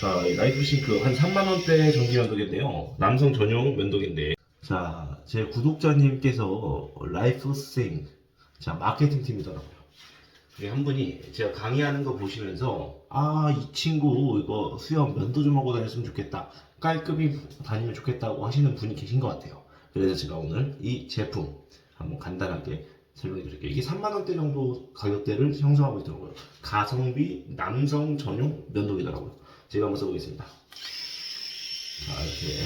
자, 이 라이프 싱크 한 3만원대 전기 면도기인데요. 남성 전용 면도기인데. 자, 제 구독자님께서 라이프 싱, 자, 마케팅 팀이더라고요. 여기 한 분이 제가 강의하는 거 보시면서, 아, 이 친구 이거 수영 면도 좀 하고 다녔으면 좋겠다. 깔끔히 다니면 좋겠다고 하시는 분이 계신 것 같아요. 그래서 제가 오늘 이 제품 한번 간단하게 설명해 드릴게요. 이게 3만원대 정도 가격대를 형성하고 있더라고요. 가성비 남성 전용 면도기더라고요. 제가 한번 써보겠습니다. 자, 이렇게.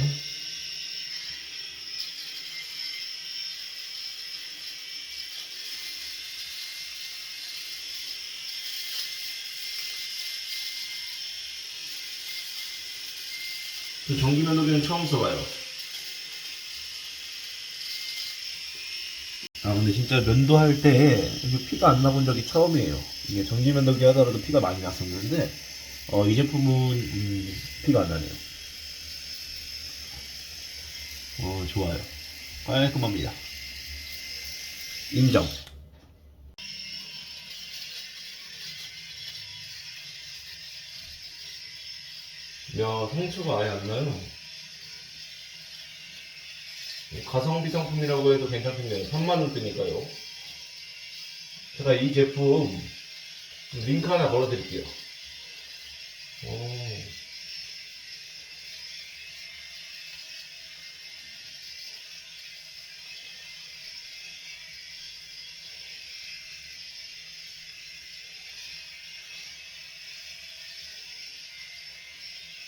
그 전기 면도기는 처음 써봐요. 아 근데 진짜 면도할 때 피가 안 나본 적이 처음이에요. 이게 전기 면도기 하더라도 피가 많이 났었는데 어, 이 제품은 음, 피가 안 나네요. 어 좋아요. 깔끔합니다. 인정. 야 상처가 아예 안 나요. 가성비 상품이라고 해도 괜찮겠네요. 3만원대니까요. 제가 이 제품 링크 하나 걸어드릴게요. 오.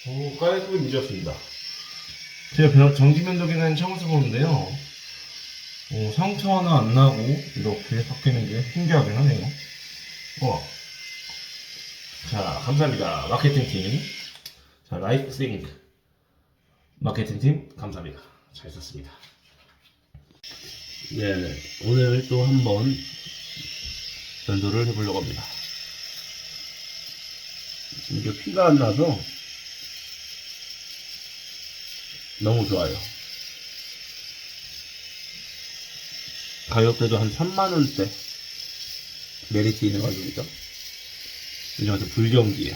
오, 깔끔히 미졌습니다. 제가 변- 전기면도기는 처음 써보는데요. 어, 상처 하나 안 나고 이렇게 바뀌는 게 신기하긴 하네요. 우와. 자, 감사합니다. 마케팅팀. 자, 라이프 싱크. 마케팅팀, 감사합니다. 잘 썼습니다. 네, 오늘 또 한번 면도를 해보려고 합니다. 이게 피가 안 나서 너무 좋아요. 가격대도 한 3만원대 메리트 있는 가격이죠. 요즘 같은 불경기예요.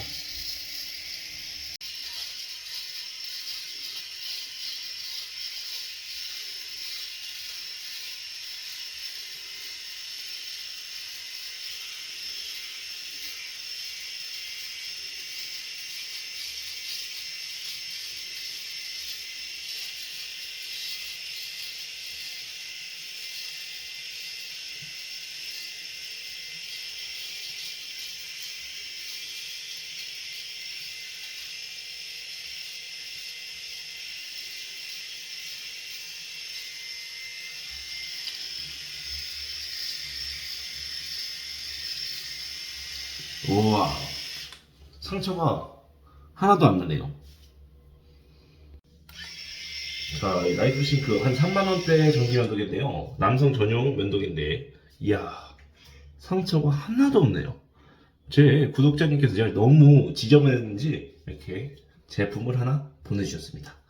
우와. 상처가 하나도 안 나네요. 자, 이 라이프 싱크 한 3만원대 전기 면도기인데요. 남성 전용 면도기인데. 이야 상처가 하나도 없네요. 제 구독자님께서 너무 지저분했는지 이렇게 제품을 하나 보내주셨습니다